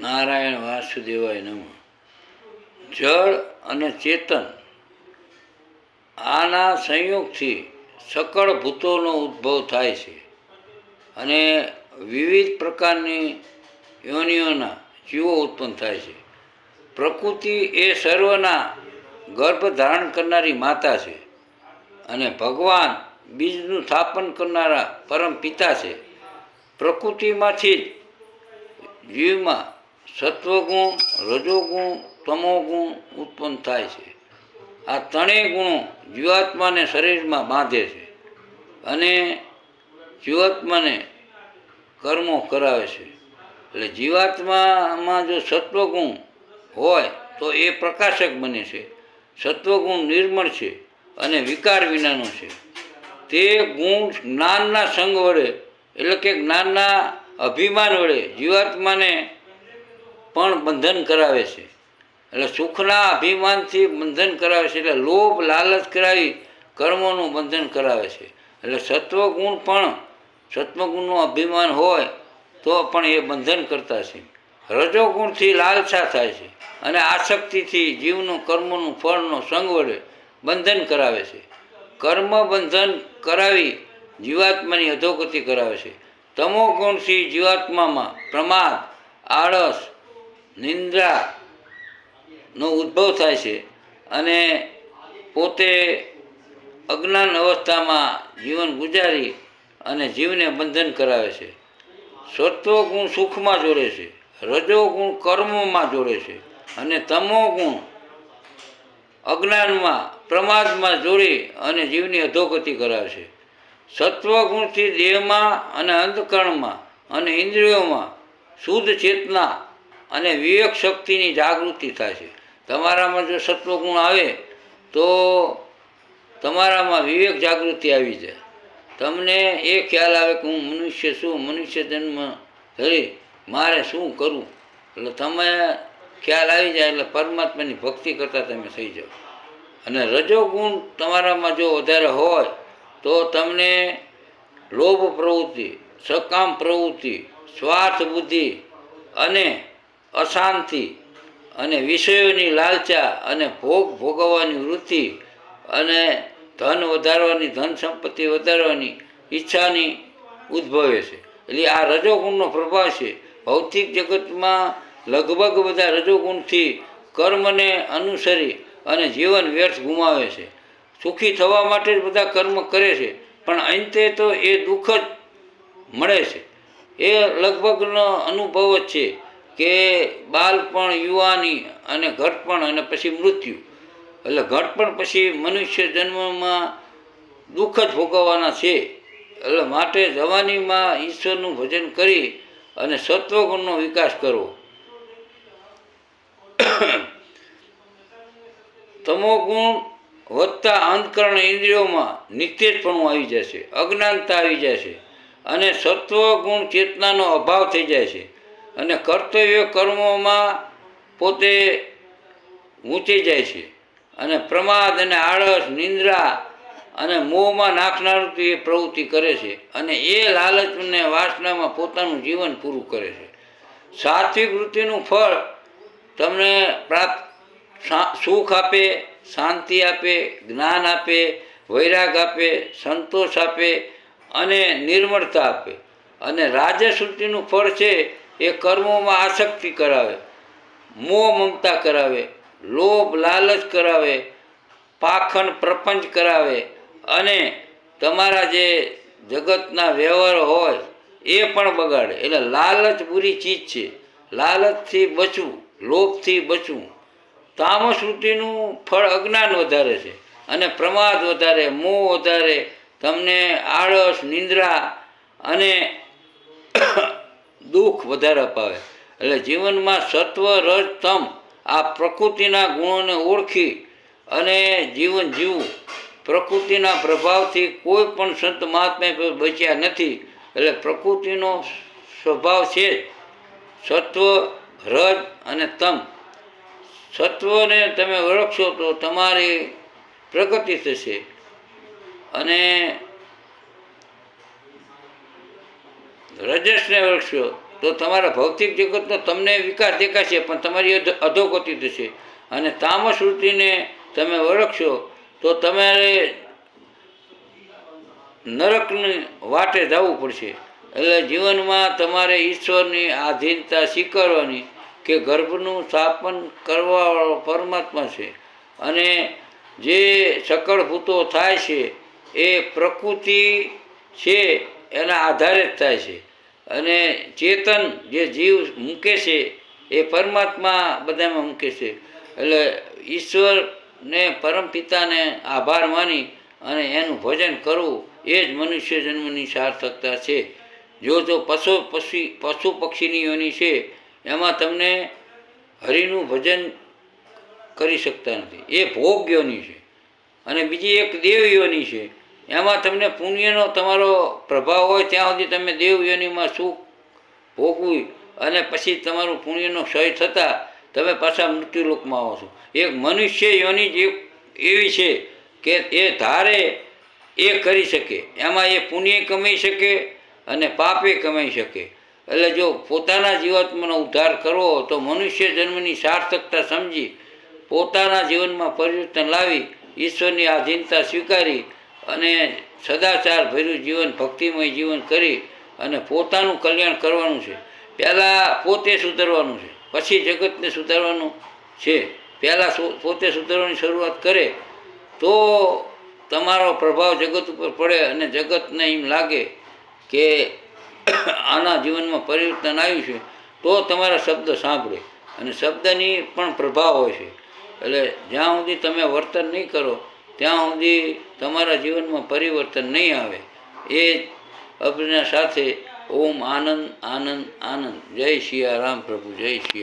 નારાયણ વાસુદેવાય નમ. જળ અને ચેતન આના સંયોગથી સકળ ભૂતોનો ઉદ્ભવ થાય છે અને વિવિધ પ્રકારની યોનિઓના જીવો ઉત્પન્ન થાય છે. પ્રકૃતિ એ સર્વના ગર્ભ ધારણ કરનારી માતા છે અને ભગવાન બીજનું સ્થાપન કરનારા પરમ પિતા છે. પ્રકૃતિમાંથી જ જીવમાં સત્વગુણ, રજોગુણ, તમોગુણ ઉત્પન્ન થાય છે. આ ત્રણેય ગુણો જીવાત્માને શરીરમાં બાંધે છે અને જીવાત્માને કર્મો કરાવે છે. એટલે જીવાત્મામાં જો સત્વગુણ હોય તો એ પ્રકાશક બને છે. સત્વગુણ નિર્મળ છે અને વિકાર વિનાનો છે. તે ગુણ જ્ઞાનના સંગ વડે, એટલે કે જ્ઞાનના અભિમાન વડે જીવાત્માને પણ બંધન કરાવે છે. એટલે સુખના અભિમાનથી બંધન કરાવે છે એટલે લોભ, લાલચ કરાવી કર્મોનું બંધન કરાવે છે. એટલે સત્વગુણ પણ, સત્વગુણનું અભિમાન હોય તો પણ એ બંધન કરતા છે. રજોગુણથી લાલસા થાય છે અને આસક્તિથી જીવનું, કર્મનું, ફળનો સંગ વડે બંધન કરાવે છે. કર્મ બંધન કરાવી જીવાત્માની અધોગતિ કરાવે છે. તમો ગુણથી જીવાત્મામાં પ્રમાદ, આળસ નિંદ્રા નો ઉદ્ભવ થાય છે અને પોતે અજ્ઞાન અવસ્થામાં જીવન ગુજારી અને જીવને બંધન કરાવે છે. સત્વગુણ સુખમાં જોડે છે, રજોગુણ કર્મોમાં જોડે છે અને તમોગુણ અજ્ઞાનમાં, પ્રમાદમાં જોડી અને જીવની અધોગતિ કરાવે છે. સત્વગુણથી દેહમાં અને અંધકરણમાં અને ઇન્દ્રિયોમાં શુદ્ધ ચેતના અને વિવેક શક્તિની જાગૃતિ છે. તમારામાં જો સત્વગુણ આવે, તો તમારામાં વિવેક જાગૃતિ આવી જાય. તમને એ ખ્યાલ આવે કે હું મનુષ્ય છું, મનુષ્ય જન્મ ધરી, મારે શું કરવું? એટલે તમે ખ્યાલ આવી જાય એટલે પરમાત્માની ભક્તિ કરતાં તમે થઈ જાઓ. અને રજોગુણ તમારામાં જો વધારે હોય, તો તમને લોભ પ્રવૃત્તિ, સકામ પ્રવૃત્તિ, સ્વાર્થ બુદ્ધિ અને અશાંતિ અને વિષયોની લાલચા અને ભોગ ભોગવવાની વૃત્તિ અને ધન વધારવાની, ધન સંપત્તિ વધારવાની ઈચ્છાની ઉદ્ભવે છે. એટલે આ રજોગુણનો પ્રભાવ છે. ભૌતિક જગતમાં લગભગ બધા રજોગુણથી કર્મને અનુસરી અને જીવન વ્યર્થ ગુમાવે છે. સુખી થવા માટે જ બધા કર્મ કરે છે, પણ અંતે તો એ દુઃખ જ મળે છે. એ લગભગનો અનુભવ જ છે. કે બાળપણ યુવાની અને ઘટપણ અને પછી મૃત્યુ. એટલે ઘટપણ પછી મનુષ્ય જન્મમાં દુઃખ જ ભોગવવાના છે. એટલે માટે જવાનીમાં ઈશ્વરનું ભજન કરી અને સત્વગુણનો વિકાસ કરવો. તમોગુણ વધતા અંતકરણ ઇન્દ્રિયોમાં નિત્યજપણું આવી જશે અજ્ઞાનતા આવી જશે અને સત્વગુણ ચેતનાનો અભાવ થઈ જાય છે. અને કર્તવ્ય કર્મોમાં પોતે ઊંચી જાય છે. અને પ્રમાદ અને આળસ, નિંદ્રા અને મોહમાં નાખનારું એ પ્રવૃત્તિ કરે છે. અને એ લાલચને વાસનામાં પોતાનું જીવન પૂરું કરે છે. સાત્વિક વૃત્તિનું ફળ તમને પ્રાપ્ત સુખ આપે, શાંતિ આપે, જ્ઞાન આપે, વૈરાગ આપે, સંતોષ આપે અને નિર્મળતા આપે. અને રાજસૃષ્ટિનું ફળ છે એ કર્મોમાં આસક્તિ કરાવે, મોહ મમતા કરાવે, લોભ લાલચ કરાવે, પાખંડ પ્રપંચ કરાવે અને તમારા જે જગતના વ્યવહાર હોય એ પણ બગાડે. એટલે લાલચ બુરી ચીજ છે. લાલચથી બચવું, લોભથી બચવું. તામસૃતિનું ફળ અજ્ઞાન વધારે છે અને પ્રમાદ વધારે, મોહ વધારે, તમને આળસ, નિંદ્રા અને દુઃખ વધારે અપાવે એટલે જીવનમાં સત્વ રજ તમ આ પ્રકૃતિના ગુણોને ઓળખી અને જીવન જીવવું. પ્રકૃતિના પ્રભાવથી કોઈ પણ સંત મહાત્મા બચ્યા નથી. એટલે પ્રકૃતિનો સ્વભાવ છે જ સત્વ રજ અને તમ. સત્વને તમે ઓળખશો તો તમારી પ્રગતિ થશે. અને રજસને ઓળખશો તો તમારા ભૌતિક જગતનો તમને વિકાસ દેખાશે, પણ તમારી અધ- અધોગતિ થશે. અને તામસ વૃત્તિને તમે ઓળખશો, તો તમારે નરકની વાટે જવું પડશે. એટલે જીવનમાં તમારે ઈશ્વરની આધીનતા સ્વીકારવાની કે ગર્ભનું સ્થાપન કરવાવાળો પરમાત્મા છે. અને જે સકળ ભૂતો થાય છે, એ પ્રકૃતિ છે એના આધારે જ થાય છે. અને ચેતન જે જીવ મૂકે છે, એ પરમાત્મા બધામાં મૂકે છે. એટલે ઈશ્વરને પરમપિતાને આભાર માની અને એનું ભજન કરવું, એ જ મનુષ્ય જન્મની સાર્થકતા છે. જો તો પશુ પક્ષી પશુ પક્ષીની યોની છે, એમાં તમને હરિનું ભજન કરી શકતા નથી. એ ભોગ યોની છે. અને બીજી એક દેવ યોની છે. એમાં તમને પુણ્યનો તમારો પ્રભાવ હોય ત્યાં સુધી તમે દેવ યોનિમાં સુખ ભોગવું અને પછી તમારું પુણ્યનો ક્ષય થતાં તમે પાછા મૃત્યુલોકમાં આવો છો. એક મનુષ્ય યોની જ એવી છે કે એ ધારે એ કરી શકે. એમાં એ પુણ્ય કમાઈ શકે અને પાપે કમાઈ શકે. એટલે જો પોતાના જીવાત્માનો ઉદ્ધાર કરવો તો મનુષ્ય જન્મની સાર્થકતા સમજી પોતાના જીવનમાં પરિવર્તન લાવી, ઈશ્વરની આધીનતા સ્વીકારી અને સદાચાર ભર્યું જીવન, ભક્તિમય જીવન કરી અને પોતાનું કલ્યાણ કરવાનું છે. પહેલાં પોતે સુધરવાનું છે. પછી જગતને સુધારવાનું છે. પહેલાં પોતે સુધારવાની શરૂઆત કરે તો તમારો પ્રભાવ જગત ઉપર પડે અને જગતને એમ લાગે કે આના જીવનમાં પરિવર્તન આવ્યું છે, તો તમારા શબ્દ સાંભળે. અને શબ્દની પણ પ્રભાવ હોય છે. એટલે જ્યાં સુધી તમે વર્તન નહીં કરો ત્યાં સુધી તમારા જીવનમાં પરિવર્તન નહીં આવે. એ અભિના સાથે ઓમ આનંદ આનંદ આનંદ. જય સિયા રામ પ્રભુ, જય સિયા